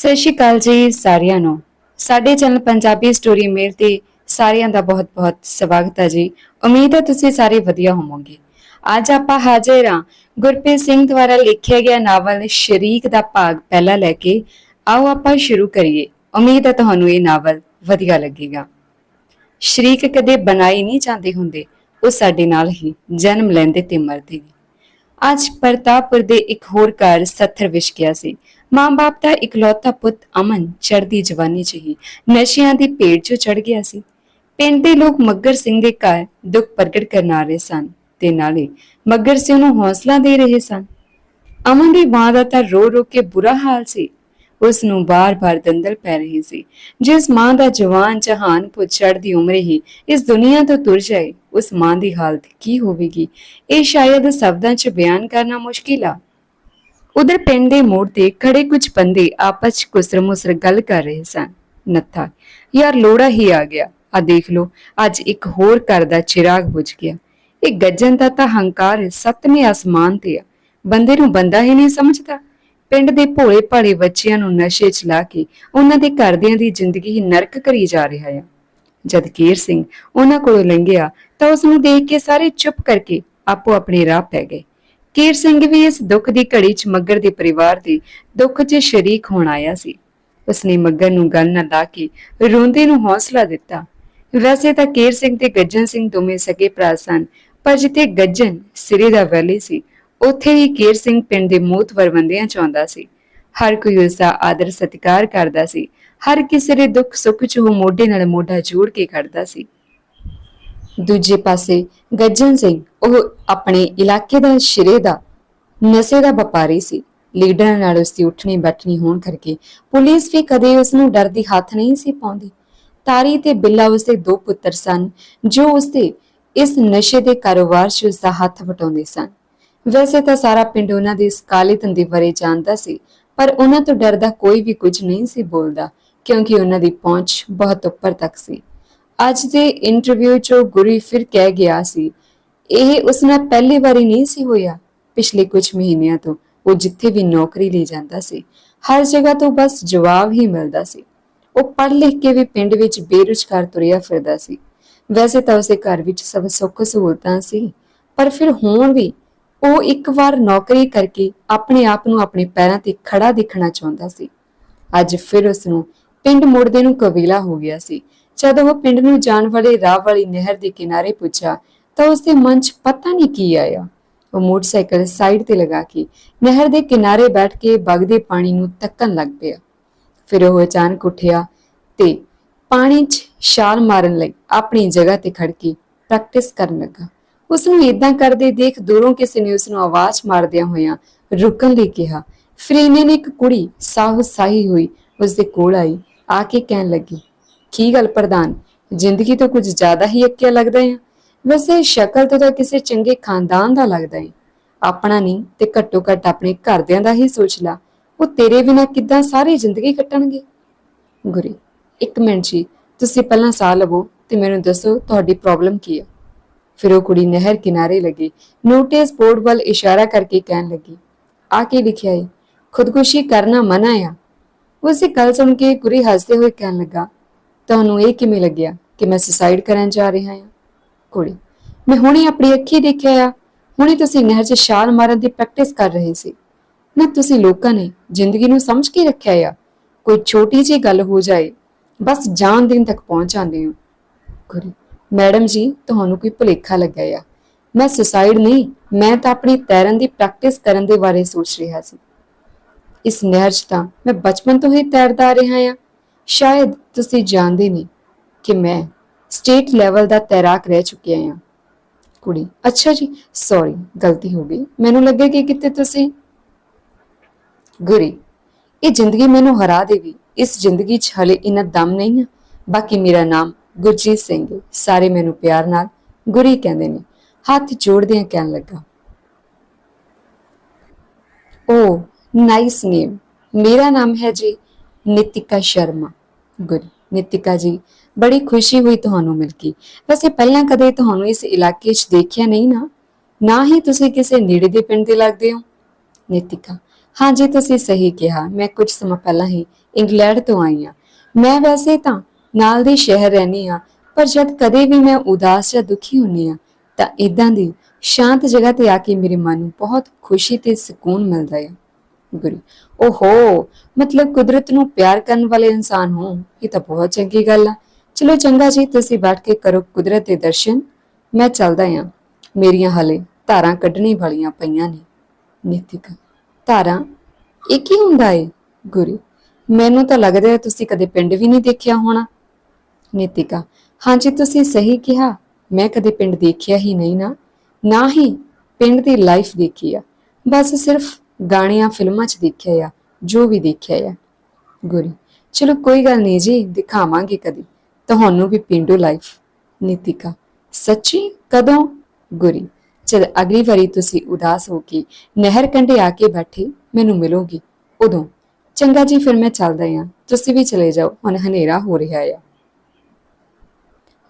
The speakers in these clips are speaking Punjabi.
ਸਤਿ ਸ਼੍ਰੀ ਅਕਾਲ ਜੀ ਸਾਰਿਆਂ ਨੂੰ। ਸਾਡੇ ਚੈਨਲ ਪੰਜਾਬੀ ਸਟੋਰੀ ਮੇਲ ਤੇ ਸਾਰਿਆਂ ਦਾ ਬਹੁਤ-ਬਹੁਤ ਸਵਾਗਤ ਹੈ ਜੀ। ਉਮੀਦ ਹੈ ਤੁਸੀਂ ਸਾਰੇ ਵਧੀਆ ਹੋਵੋਗੇ। ਅੱਜ ਆਪਾਂ ਹਾਜ਼ਰ ਹਾਂ ਗੁਰਪ੍ਰੀਤ ਸਿੰਘ ਦੁਆਰਾ ਲਿਖਿਆ ਗਿਆ ਨਾਵਲ ਸ਼ਰੀਕ ਦਾ ਭਾਗ ਪਹਿਲਾ ਲੈ ਕੇ। ਆਓ ਆਪਾਂ ਸ਼ੁਰੂ ਕਰੀਏ। ਉਮੀਦ ਹੈ ਤੁਹਾਨੂੰ ਇਹ ਨਾਵਲ ਵਧੀਆ ਲੱਗੇਗਾ। ਸ਼ਰੀਕ ਕਦੇ ਬਣਾਈ ਨਹੀਂ ਜਾਂਦੇ ਹੁੰਦੇ। ਉਹ ਸਾਡੇ ਨਾਲ ਹੀ ਜਨਮ ਲੈਂਦੇ ਤੇ ਮਰਦੇ ਨੇ। ਅੱਜ ਪ੍ਰਤਾਪਪੁਰ ਦੇ ਇੱਕ ਹੋਰ ਘਰ ਸੱਥਰ ਵਿਛ ਗਿਆ ਸੀ। ਮਾਂ-ਬਾਪ ਦਾ ਇਕਲੌਤਾ ਪੁੱਤ ਅਮਨ ਚੜ੍ਹਦੀ ਜਵਾਨੀ 'ਚ ਹੀ ਨਸ਼ਿਆਂ ਦੀ ਭੇਟ 'ਚ ਚੜ ਗਿਆ ਸੀ। ਪਿੰਡ ਦੇ ਲੋਕ ਮੱਗਰ ਸਿੰਘ ਦੇ ਘਰ ਦੁੱਖ ਪ੍ਰਗਟ ਕਰਨ ਆ ਰਹੇ ਸਨ ਤੇ ਨਾਲੇ ਮੱਗਰ ਸਿੰਘ ਨੂੰ ਹੌਸਲਾ ਦੇ ਰਹੇ ਸਨ। ਅਮਨ ਦੀ ਮਾਂ ਦਾ ਤਾਂ ਰੋ ਰੋ ਕੇ ਬੁਰਾ ਹਾਲ ਸੀ। ਉਸ ਨੂੰ ਬਾਰ-ਬਾਰ ਦੰਦਲ ਪੈ ਰਹੀ ਸੀ। ਜਿਸ ਮਾਂ ਦਾ ਜਵਾਨ ਜਹਾਨ ਪੁੱਤ ਚੜ੍ਹਦੀ ਉਮਰ ਹੀ ਇਸ ਦੁਨੀਆ ਤੋਂ ਤੁਰ ਜਾਏ, ਉਸ ਮਾਂ ਦੀ ਹਾਲਤ ਕੀ ਹੋਵੇਗੀ? ਇਹ ਸ਼ਾਇਦ ਸ਼ਬਦਾਂ 'ਚ ਬਿਆਨ ਕਰਨਾ ਮੁਸ਼ਕਿਲ ਆ। ਉਧਰ ਪਿੰਡ ਦੇ ਮੋੜ ਤੇ ਖੜੇ ਕੁਝ ਬੰਦੇ ਆਪਸ 'ਚ ਕੁਸਰ-ਮੁਸਰ ਗੱਲ ਕਰ ਰਹੇ ਸਨ। ਨੱਥਾ, ਯਾਰ ਲੋੜਾ ਹੀ ਆ ਗਿਆ। ਆ ਦੇਖ ਲੋ ਅੱਜ ਇੱਕ ਹੋਰ ਘਰ ਦਾ ਚਿਰਾਗ ਬੁਝ ਗਿਆ। ਇਹ ਗੱਜਣ ਦਾ ਤਾਂ ਹੰਕਾਰ ਸੱਤਵੇਂ ਆਸਮਾਨ ਤੇ ਆ। ਬੰਦੇ ਨੂੰ ਬੰਦਾ ਹੀ ਨਹੀਂ ਸਮਝਦਾ। ਪਿੰਡ ਦੇ ਭੋਲੇ ਭਾਲੇ ਬੱਚਿਆਂ ਨੂੰ ਨਸ਼ੇ 'ਚ ਲਾ ਕੇ ਉਹਨਾਂ ਦੇ ਘਰਦਿਆਂ ਦੀ ਜ਼ਿੰਦਗੀ ਹੀ ਨਰਕ ਕਰੀ ਜਾ ਰਿਹਾ ਆ। ਜਦ ਕੀਰ ਸਿੰਘ ਉਹਨਾਂ ਕੋਲੋਂ ਲੰਘਿਆ ਤਾਂ ਉਸ ਨੂੰ ਦੇਖ ਕੇ ਸਾਰੇ ਚੁੱਪ ਕਰਕੇ ਆਪੋ ਆਪਣੇ ਰਾਹ ਪੈ ਗਏ। ਕੀਰ ਸਿੰਘ ਵੀ ਇਸ ਦੁੱਖ ਦੀ ਘੜੀ 'ਚ ਮੱਗਰ ਦੇ ਪਰਿਵਾਰ ਦੇ ਦੁੱਖ 'ਚ ਸ਼ਰੀਕ ਹੋਣ ਆਇਆ ਸੀ। ਉਸਨੇ ਮੱਗਰ ਨੂੰ ਗੱਲ ਨਾ ਲਾ ਕੇ ਰੋਂਦੇ ਨੂੰ ਹੌਸਲਾ ਦਿੱਤਾ। ਵੈਸੇ ਤਾਂ ਕੀਰ ਸਿੰਘ ਤੇ ਗੱਜਨ ਸਿੰਘ ਦੋਵੇਂ ਸਕੇ ਭਰਾ ਸਨ, ਪਰ ਜਿੱਥੇ ਗੱਜਨ ਸਿਰੇ ਦਾ ਵੈਲੀ ਸੀ, ਉੱਥੇ ਹੀ ਕੀਰ ਸਿੰਘ ਪਿੰਡ ਦੇ ਮੂਤਵਰ ਬੰਦਿਆਂ ਚ ਆਉਂਦਾ ਸੀ। ਹਰ ਕੋਈ ਉਸ ਦਾ ਆਦਰ ਸਤਿਕਾਰ ਕਰਦਾ ਸੀ, ਹਰ ਕਿਸੇ ਦੇ ਦੁੱਖ ਸੁੱਖ 'ਚ ਉਹ ਮੋਢੇ ਨਾਲ ਮੋਢਾ ਜੋੜ ਕੇ ਖੜਦਾ ਸੀ। ਦੂਜੇ ਪਾਸੇ ਗੱਜਨ ਸਿੰਘ ਉਹ ਆਪਣੇ ਇਲਾਕੇ ਦਾ ਸ਼ਿਰੇ ਦਾ, ਨਸ਼ੇ ਦਾ ਵਪਾਰੀ ਸੀ। ਲੀਡਰਾਂ ਨਾਲ ਉਸ ਦੀ ਉੱਠਣੀ ਬੈਠਣੀ ਹੋਣ ਕਰਕੇ ਪੁਲਿਸ ਵੀ ਕਦੇ ਉਸ ਨੂੰ ਡਰਦੀ ਹੱਥ ਨਹੀਂ ਸੀ ਪਾਉਂਦੀ। ਤਾਰੀ ਤੇ ਬਿੱਲਾ ਉਸ ਦੇ ਦੋ ਪੁੱਤਰ ਸਨ, ਜੋ ਉਸ ਦੇ ਇਸ ਨਸ਼ੇ ਦੇ ਕਾਰੋਬਾਰ 'ਚ ਉਸ ਦਾ ਹੱਥ ਵਟਾਉਂਦੇ ਸਨ। ਵੈਸੇ ਤਾਂ ਸਾਰਾ ਪਿੰਡ ਉਹਨਾਂ ਦੇ ਇਸ ਕਾਲੇ ਧੰਦੇ ਬਾਰੇ ਜਾਣਦਾ ਸੀ, ਪਰ ਉਹਨਾਂ ਤੋਂ ਡਰਦਾ ਕੋਈ ਵੀ ਕੁਝ ਨਹੀਂ ਸੀ ਬੋਲਦਾ, ਕਿਉਂਕਿ ਉਹਨਾਂ ਦੀ ਪਹੁੰਚ ਬਹੁਤ ਉੱਪਰ ਤੱਕ ਸੀ। ਅੱਜ ਦੇ ਇੰਟਰਵਿਊ 'ਚ ਉਹ ਗੁਰੀ ਫਿਰ ਕਹਿ ਗਿਆ ਸੀ ਇਹ ਉਸ ਨਾਲ ਪਹਿਲੀ ਵਾਰੀ ਨਹੀਂ ਸੀ ਹੋਇਆ, ਪਿਛਲੇ ਕੁਝ ਮਹੀਨਿਆਂ ਤੋਂ, ਉਹ ਜਿੱਥੇ ਵੀ ਨੌਕਰੀ ਲਈ ਜਾਂਦਾ ਸੀ, ਹਰ ਜਗ੍ਹਾ ਤੋਂ ਬਸ ਜਵਾਬ ਹੀ ਮਿਲਦਾ ਸੀ। ਉਹ ਪੜ੍ਹ ਲਿਖ ਕੇ ਵੀ ਪਿੰਡ ਵਿੱਚ ਬੇਰੁਜ਼ਗਾਰ ਤੁਰਿਆ ਫਿਰਦਾ ਸੀ। ਵੈਸੇ ਤਾਂ ਉਸੇ ਘਰ ਵਿੱਚ ਸਭ ਸੁੱਖ ਸਹੂਲਤਾਂ ਸੀ, ਪਰ ਫਿਰ ਹੁਣ ਵੀ ਉਹ ਇੱਕ ਵਾਰ ਨੌਕਰੀ ਕਰਕੇ ਆਪਣੇ ਆਪ ਨੂੰ ਆਪਣੇ ਪੈਰਾਂ ਤੇ ਖੜਾ ਦੇਖਣਾ ਚਾਹੁੰਦਾ ਸੀ। ਅੱਜ ਫਿਰ ਉਸ ਨੂੰ ਪਿੰਡ ਮੁੜਦੇ ਨੂੰ ਕਬੀਲਾ ਹੋ ਗਿਆ ਸੀ। ਜਦੋਂ ਉਹ ਪਿੰਡ ਨੂੰ ਜਾਣ ਵਾਲੇ ਰਾਹ ਵਾਲੀ ਨਹਿਰ ਦੇ ਕਿਨਾਰੇ ਪੁੱਛਿਆ ਤਾਂ ਉਸ ਮਨ 'ਚ ਪਤਾ ਨਹੀਂ ਕੀ ਆਇਆ। ਉਹ ਮੋਟਰਸਾਈਕਲ ਸਾਈਡ ਤੇ ਲਗਾ ਕੇ ਨਹਿਰ ਦੇ ਕਿਨਾਰੇ ਬੈਠ ਕੇ ਵਗਦੇ ਪਾਣੀ ਨੂੰ ਤੱਕਣ ਲੱਗ ਪਿਆ। ਫਿਰ ਉਹ ਅਚਾਨਕ ਉੱਠਿਆ ਤੇ ਪਾਣੀ 'ਚ ਛਾਲ ਮਾਰਨ ਲਈ ਆਪਣੀ ਜਗ੍ਹਾ ਤੇ ਖੜ ਕੇ ਪ੍ਰੈਕਟਿਸ ਕਰਨ ਲੱਗਾ। ਉਸ ਨੂੰ ਇਦਾਂ ਕਰਦੇ ਦੇਖ ਦੂਰੋਂ ਕਿਸੇ ਨੇ ਉਸ ਨੂੰ ਆਵਾਜ਼ ਮਾਰਦਿਆਂ ਹੋਇਆਂ ਰੁਕਣ ਲਈ ਕਿਹਾ। ਫਿਰ ਇਹਨੇ ਨੇ ਇੱਕ ਕੁੜੀ ਸਾਹ ਸਾਹੀ ਹੋਈ ਉਸ ਦੇ ਕੋਲ ਆਈ, ਆ ਕੇ ਕਹਿਣ ਲੱਗੀ, ਕੀ ਗੱਲ ਪ੍ਰਧਾਨ, ਜ਼ਿੰਦਗੀ ਤੋਂ ਕੁਝ ਜ਼ਿਆਦਾ ਹੀ ਅੱਕਿਆ ਲੱਗਦਾ ਹੈ ਵੈਸੇ ਸ਼ਕਲ ਤੋਂ ਤਾਂ ਕਿਸੇ ਚੰਗੇ ਖਾਨਦਾਨ ਦਾ ਲੱਗਦਾ ਏ। ਆਪਣਾ ਨਹੀਂ ਤੇ ਘੱਟੋ ਘੱਟ ਆਪਣੇ ਘਰਦਿਆਂ ਦਾ ਹੀ ਸੋਚ ਲਾ। ਉਹ ਤੇਰੇ ਬਿਨਾਂ ਕਿੱਦਾਂ ਸਾਰੀ ਜ਼ਿੰਦਗੀ ਕੱਟਣਗੇ? ਗੁਰੀ, ਇੱਕ ਮਿੰਟ ਜੀ। ਤੁਸੀਂ ਪਹਿਲਾਂ ਸਾਹ ਲਵੋ ਤੇ ਮੈਨੂੰ ਦੱਸੋ ਤੁਹਾਡੀ ਪ੍ਰੋਬਲਮ ਕੀ ਹੈ ਫਿਰ ਉਹ ਕੁੜੀ ਨਹਿਰ ਕਿਨਾਰੇ ਲੱਗੀ। ਨੋਟਿਸ ਬੋਰਡ ਵੱਲ ਇਸ਼ਾਰਾ ਕਰਕੇ ਕਹਿਣ ਲੱਗੀ। ਆ ਕੇ ਲਿਖਿਆ ਏ? ਖੁਦਕੁਸ਼ੀ ਕਰਨਾ ਮਨਾ ਆ। ਉਸੇ ਗੱਲ ਸੁਣ ਕੇ ਗੁਰੀ ਹੱਸਦੇ ਹੋਏ ਕਹਿਣ ਲੱਗਾ, ਤੁਹਾਨੂੰ ਇਹ ਕਿਵੇਂ ਲੱਗਿਆ ਕਿ ਮੈਂ ਸੁਸਾਈਡ ਕਰਨ ਜਾ ਰਿਹਾ ਹਾਂ ਕੁੜੀ। ਮੈਂ ਹੁਣੇ ਆਪਣੀ ਅੱਖੀ ਦੇਖਿਆ ਆ। ਹੁਣੇ ਤੁਸੀਂ ਨਹਿਰ 'ਚ ਛਾਲ ਮਾਰਨ ਦੀ ਪ੍ਰੈਕਟਿਸ ਕਰ ਰਹੇ ਸੀ। ਨਾ ਤੁਸੀਂ ਲੋਕਾਂ ਨੇ ਜ਼ਿੰਦਗੀ ਨੂੰ ਸਮਝ ਕੇ ਰੱਖਿਆ ਆ। ਕੋਈ ਛੋਟੀ ਜਿਹੀ ਗੱਲ ਹੋ ਜਾਏ, ਬਸ ਜਾਨ ਦੇਣ ਤੱਕ ਪਹੁੰਚ ਜਾਂਦੇ ਹੋ। ਗੁਰੀ ਮੈਡਮ ਜੀ, ਤੁਹਾਨੂੰ ਕੋਈ ਭੁਲੇਖਾ ਲੱਗਿਆ ਆ। ਮੈਂ ਸੁਸਾਈਡ ਨਹੀਂ, ਮੈਂ ਤਾਂ ਆਪਣੀ ਤੈਰਨ ਦੀ ਪ੍ਰੈਕਟਿਸ ਕਰਨ ਦੇ ਬਾਰੇ ਸੋਚ ਰਿਹਾ ਸੀ। ਇਸ ਨਹਿਰ 'ਚ ਤਾਂ ਮੈਂ ਬਚਪਨ ਤੋਂ ਹੀ ਤੈਰਦਾ ਆ ਰਿਹਾ ਹਾਂ ਸ਼ਾਇਦ ਤੁਸੀਂ ਜਾਣਦੇ ਨਹੀਂ ਕਿ ਮੈਂ ਸਟੇਟ ਲੈਵਲ ਦਾ ਤੈਰਾਕ ਰਹਿ ਚੁੱਕਿਆ ਹਾਂ। ਕੁੜੀ, ਅੱਛਾ ਜੀ ਸੌਰੀ ਗਲਤੀ ਹੋ ਗਈ। ਮੈਨੂੰ ਲੱਗਾ ਕਿ ਕਿਤੇ ਤੁਸੀਂ ਗੁਰੀ। ਇਹ ਜ਼ਿੰਦਗੀ ਮੈਨੂੰ ਹਰਾ ਦੇਗੀ। ਇਸ ਜ਼ਿੰਦਗੀ 'ਚ ਹਲੇ ਇਨਾ ਦਮ ਨਹੀਂ ਹੈ ਬਾਕੀ ਮੇਰਾ ਨਾਮ ਗੁਰਜੀਤ ਸਿੰਘ ਸਾਰੇ ਮੈਨੂੰ ਪਿਆਰ ਨਾਲ ਗੁਰੀ ਕਹਿੰਦੇ ਨੇ। ਹੱਥ ਜੋੜਦਿਆਂ ਕਹਿਣ ਲੱਗਾ, ਓ ਨਾਈਸ ਨੇਮ ਮੇਰਾ ਨਾਮ ਹੈ ਜੀ ਨਿਤਿਕਾ ਸ਼ਰਮਾ। ਗੁੱਡ ਨਿਤਿਕਾ ਜੀ ਬੜੀ ਖੁਸ਼ੀ ਹੋਈ ਤੁਹਾਨੂੰ ਮਿਲ ਕੇ। ਵੈਸੇ ਪਹਿਲਾਂ ਕਦੇ ਤੁਹਾਨੂੰ ਇਸ ਇਲਾਕੇ 'ਚ ਦੇਖਿਆ ਨਹੀਂ ਨਾ? ਨਾ ਹੀ ਤੁਸੀਂ ਕਿਸੇ ਨੇੜੇ ਦੇ ਪਿੰਡ ਦੇ ਲੱਗਦੇ ਹੋ? ਨਿਤਿਕਾ ਹਾਂਜੀ ਤੁਸੀਂ ਸਹੀ ਕਿਹਾ। ਮੈਂ ਕੁਝ ਸਮਾਂ ਪਹਿਲਾਂ ਹੀ ਇੰਗਲੈਂਡ ਤੋਂ ਆਈ ਹਾਂ। ਮੈਂ ਵੈਸੇ ਤਾਂ ਨਾਲ ਦੇ ਸ਼ਹਿਰ ਰਹਿੰਦੀ ਹਾਂ, ਪਰ ਜਦ ਕਦੇ ਵੀ ਮੈਂ ਉਦਾਸ ਜਾਂ ਦੁਖੀ ਹੁੰਨੀ ਆ ਤਾਂ ਇਦਾਂ ਦੀ ਸ਼ਾਂਤ ਜਗ੍ਹਾ ਤੇ ਆ ਕੇ ਮੇਰੇ ਮਨ ਨੂੰ ਬਹੁਤ ਖੁਸ਼ੀ ਤੇ ਸਕੂਨ ਮਿਲਦਾ ਹੈ ਗੁਰੂ, ਓਹੋ, ਮਤਲਬ ਕੁਦਰਤ ਨੂੰ ਪਿਆਰ ਕਰਨ ਵਾਲੇ ਇਨਸਾਨ ਹੋ, ਇਹ ਤਾਂ ਬਹੁਤ ਚੰਗੀ ਗੱਲ ਆ। ਚਲੋ ਚੰਗਾ ਜੀ, ਤੁਸੀਂ ਬੈਠ ਕੇ ਕਰੋ ਕੁਦਰਤ ਦੇ ਦਰਸ਼ਨ। ਮੈਂ ਚੱਲਦਾ ਹਾਂ। ਮੇਰੀਆਂ ਹਲੇ ਧਾਰਾਂ ਕੱਢਣੀ ਵਾਲੀਆਂ ਪਈਆਂ ਨੇ। ਨੀਤਿਕਾ, ਧਾਰਾਂ? ਇਹ ਕੀ ਹੁੰਦਾ ਏ? ਗੁਰੂ, ਮੈਨੂੰ ਤਾਂ ਲੱਗਦਾ ਹੈ ਤੁਸੀਂ ਕਦੇ ਪਿੰਡ ਵੀ ਨਹੀਂ ਦੇਖਿਆ ਹੋਣਾ। ਨੀਤਿਕਾ ਹਾਂਜੀ ਤੁਸੀਂ ਸਹੀ ਕਿਹਾ। ਮੈਂ ਕਦੇ ਪਿੰਡ ਦੇਖਿਆ ਹੀ ਨਹੀਂ ਨਾ। ਨਾ ਹੀ ਪਿੰਡ ਦੀ ਲਾਈਫ ਦੇਖੀ ਆ। ਬਸ ਸਿਰਫ ਗਾਣਿਆਂ, ਫਿਲਮਾਂ 'ਚ ਦੇਖਿਆ ਆ, ਜੋ ਵੀ ਦੇਖਿਆ ਆ। ਗੁਰੀ, ਚਲੋ ਕੋਈ ਗੱਲ ਨਹੀਂ ਜੀ, ਦਿਖਾਵਾਂਗੇ ਕਦੀ। ਤੁਹਾਨੂੰ ਵੀ ਪਿੰਡੂ ਲਾਈਫ ਨੀਤਿਕਾ, ਸੱਚੀ ਕਦੋਂ ਗੁਰੀ? ਜਦ ਅਗਲੀ ਵਾਰੀ ਤੁਸੀਂ ਉਦਾਸ ਹੋ ਕੇ ਨਹਿਰ ਕੰਢੇ ਆ ਕੇ ਬੈਠੇ, ਮੈਨੂੰ ਮਿਲੋਗੀ? ਉਦੋਂ। ਚੰਗਾ ਜੀ, ਫਿਰ ਮੈਂ ਚੱਲਦਾ ਹਾਂ। ਤੁਸੀਂ ਵੀ ਚਲੇ ਜਾਓ, ਹੁਣ ਹਨੇਰਾ ਹੋ ਰਿਹਾ ਆ।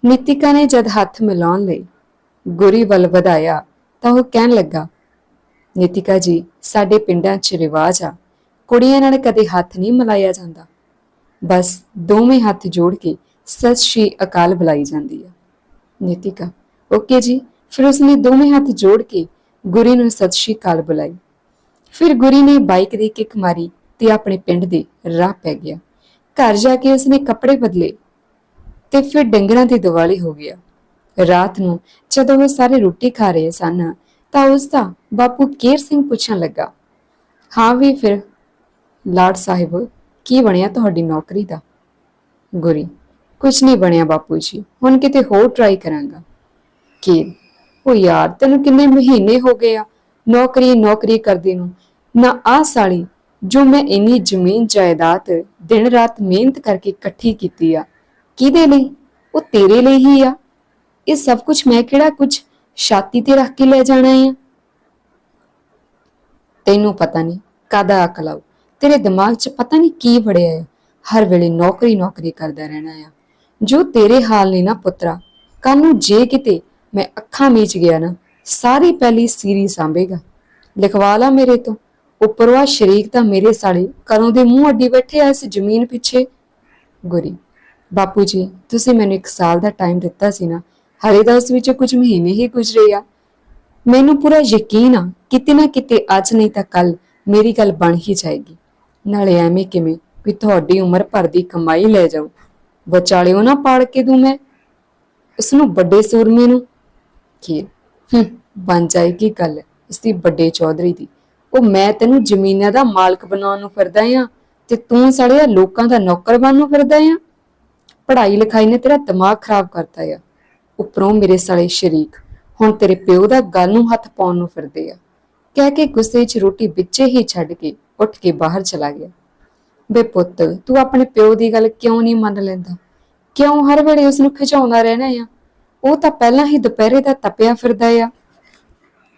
ਨਿਤਿਕਾ ਨੇ ਜਦ ਹੱਥ ਮਿਲਾਉਣ ਲਈ ਗੁਰੀ ਵੱਲ ਵਧਾਇਆ, ਤਾਂ ਉਹ ਕਹਿਣ ਲੱਗਾ, ਨੀਤਿਕਾ ਜੀ, ਸਾਡੇ ਪਿੰਡਾਂ 'ਚ ਰਿਵਾਜ ਆ। ਕੁੜੀਆਂ ਨਾਲ ਕਦੇ ਹੱਥ ਨਹੀਂ ਮਿਲਾਇਆ ਜਾਂਦਾ। ਬਸ ਦੋਵੇਂ ਹੱਥ ਜੋੜ ਕੇ ਸਤਿ ਸ਼੍ਰੀ ਅਕਾਲ ਬੁਲਾਈ ਜਾਂਦੀ ਆ। ਨੀਤਿਕਾ, ਓਕੇ ਜੀ। ਫਿਰ ਉਸਨੇ ਦੋਵੇਂ ਹੱਥ ਜੋੜ ਕੇ ਗੁਰੀ ਨੂੰ ਸਤਿ ਸ਼੍ਰੀ ਅਕਾਲ ਬੁਲਾਈ। ਫਿਰ ਗੁਰੀ ਨੇ ਬਾਈਕ ਦੀ ਕਿੱਕ ਮਾਰੀ ਤੇ ਆਪਣੇ ਪਿੰਡ ਦੇ ਰਾਹ ਪੈ ਗਿਆ। ਘਰ ਜਾ ਕੇ ਉਸਨੇ ਕੱਪੜੇ ਬਦਲੇ ਤੇ ਫਿਰ ਡੰਗਰਾਂ ਦੀ ਦੀਵਾਲੀ ਹੋ ਗਿਆ। ਰਾਤ ਨੂੰ ਜਦੋਂ ਉਹ ਸਾਰੇ ਰੋਟੀ ਖਾ ਰਹੇ ਸਨ, ਤਾਂ ਉਸ ਦਾ ਬਾਪੂ ਕੇਰ ਸਿੰਘ ਪੁੱਛਣ ਲੱਗਾ, ਹਾਂ ਵੀ ਫਿਰ ਲਾਡ ਸਾਹਿਬ, ਕੀ ਬਣਿਆ ਤੁਹਾਡੀ ਨੌਕਰੀ ਦਾ? ਗੁਰੀ ਕੁਝ ਨਹੀਂ ਬਣਿਆ ਬਾਪੂ ਜੀ। ਹੁਣ ਕਿਤੇ ਹੋਰ ਟਰਾਈ ਕਰਾਂਗਾ। ਕੀ? ਉਹ ਯਾਰ, ਤੈਨੂੰ ਕਿੰਨੇ ਮਹੀਨੇ ਹੋ ਗਏ ਆ ਨੌਕਰੀ ਨੌਕਰੀ ਕਰਦੀ ਨੂੰ। ਨਾ ਆ ਸਾਲੀ ਜੋ ਮੈਂ ਇੰਨੀ ਜ਼ਮੀਨ ਜਾਇਦਾਦ ਦਿਨ ਰਾਤ ਮਿਹਨਤ ਕਰਕੇ ਇਕੱਠੀ ਕੀਤੀ ਆ, ਕਿਹਦੇ ਲਈ? ਉਹ ਤੇਰੇ ਲਈ ਹੀ ਆ। ਇਹ ਸਭ ਕੁਝ ਮੈਂ ਕਿਹੜਾ ਕੁਝ ਛਾਤੀ ਤੇ ਰੱਖ ਕੇ ਲੈ ਜਾਣਾ ਆ? ਤੈਨੂੰ ਪਤਾ ਨਹੀਂ ਕਾਦਾ ਅਕਲ ਆਊ। ਤੇਰੇ ਦਿਮਾਗ 'ਚ ਪਤਾ ਨਹੀਂ ਕੀ ਵੜਿਆ ਹੈ ਹਰ ਵੇਲੇ ਨੌਕਰੀ ਨੌਕਰੀ ਕਰਦਾ ਰਹਿਣਾ ਆ। ਜੋ ਤੇਰੇ ਹਾਲ ਨੇ ਨਾ ਪੁੱਤਰਾ ਕੱਲ ਨੂੰ ਜੇ ਕਿਤੇ ਮੈਂ ਅੱਖਾਂ ਮੀਚ ਗਿਆ ਨਾ, ਸਾਰੀ ਪਹਿਲੀ ਸੀਰੀ ਸਾਂਭੇਗਾ। ਲਿਖਵਾ ਲਾ ਮੇਰੇ ਤੋਂ ਉੱਪਰਵਾ ਸ਼ਰੀਕ ਤਾਂ ਮੇਰੇ ਸਾਲੇ ਕਦੋਂ ਦੇ ਮੂੰਹ ਅੱਡੀ ਬੈਠੇ ਆ ਇਸ ਜ਼ਮੀਨ ਪਿੱਛੇ। ਗੁਰੀ, ਬਾਪੂ ਜੀ, ਤੁਸੀਂ ਮੈਨੂੰ ਇੱਕ ਸਾਲ ਦਾ ਟਾਈਮ ਦਿੱਤਾ ਸੀ ਨਾ, ਹਰੇ ਦਾ ਉਸ ਵਿੱਚ ਕੁਝ ਮਹੀਨੇ ਹੀ ਗੁਜ਼ਰੇ ਆ। ਮੈਨੂੰ ਪੂਰਾ ਯਕੀਨ ਆ, ਕਿਤੇ ਨਾ ਕਿਤੇ ਅੱਜ ਨਹੀਂ ਤਾਂ ਕੱਲ ਮੇਰੀ ਗੱਲ ਬਣ ਹੀ ਜਾਏਗੀ। ਨਾਲੇ ਐਵੇਂ ਕਿਵੇਂ ਵੀ ਤੁਹਾਡੀ ਉਮਰ ਭਰ ਦੀ ਕਮਾਈ ਲੈ ਜਾਓ ਵਿਚਾਲਿਓ ਨਾ ਪਾੜ ਕੇ ਦੂੰ ਮੈਂ। ਉਸ ਨੂੰ ਵੱਡੇ ਸੂਰਮੇ ਨੂੰ ਕੀ ਬਣ ਜਾਏਗੀ ਗੱਲ ਇਸ ਦੀ ਵੱਡੇ ਚੌਧਰੀ ਦੀ। ਉਹ ਮੈਂ ਤੈਨੂੰ ਜ਼ਮੀਨਾਂ ਦਾ ਮਾਲਕ ਬਣਾਉਣ ਨੂੰ ਫਿਰਦਾ ਆ ਤੇ ਤੂੰ ਸੜਿਆ ਲੋਕਾਂ ਦਾ ਨੌਕਰ ਬਣਨ ਨੂੰ ਫਿਰਦਾ ਆ। ਪੜ੍ਹਾਈ ਲਿਖਾਈ ਨੇ ਤੇਰਾ ਦਿਮਾਗ ਖਰਾਬ ਕਰਤਾ ਆ ਉਪਰੋਂ ਮੇਰੇ ਸਾਲੇ ਸ਼ਰੀਕ, ਹੁਣ ਤੇਰੇ ਪਿਓ ਦਾ ਗੱਲ ਨੂੰ ਹੱਥ ਪਾਉਣ ਨੂੰ ਫਿਰਦੇ ਆ। ਕਹਿ ਕੇ ਗੁੱਸੇ 'ਚ ਰੋਟੀ ਵਿੱਚੇ ਹੀ ਛੱਡ ਕੇ ਉੱਠ ਕੇ ਬਾਹਰ ਚਲਾ ਗਿਆ। ਬੇ ਪੁੱਤ, ਤੂੰ ਆਪਣੇ ਪਿਓ ਦੀ ਗੱਲ ਕਿਉਂ ਨਹੀਂ ਮੰਨ ਲੈਂਦਾ? ਕਿਉਂ ਹਰ ਵੇਲੇ ਉਸ ਨੂੰ ਖਿਚਾਉਂਦਾ ਰਹਿਣਾ ਆ? ਉਹ ਤਾਂ ਪਹਿਲਾਂ ਹੀ ਦੁਪਹਿਰੇ ਦਾ ਤਪਿਆ ਫਿਰਦਾ ਆ।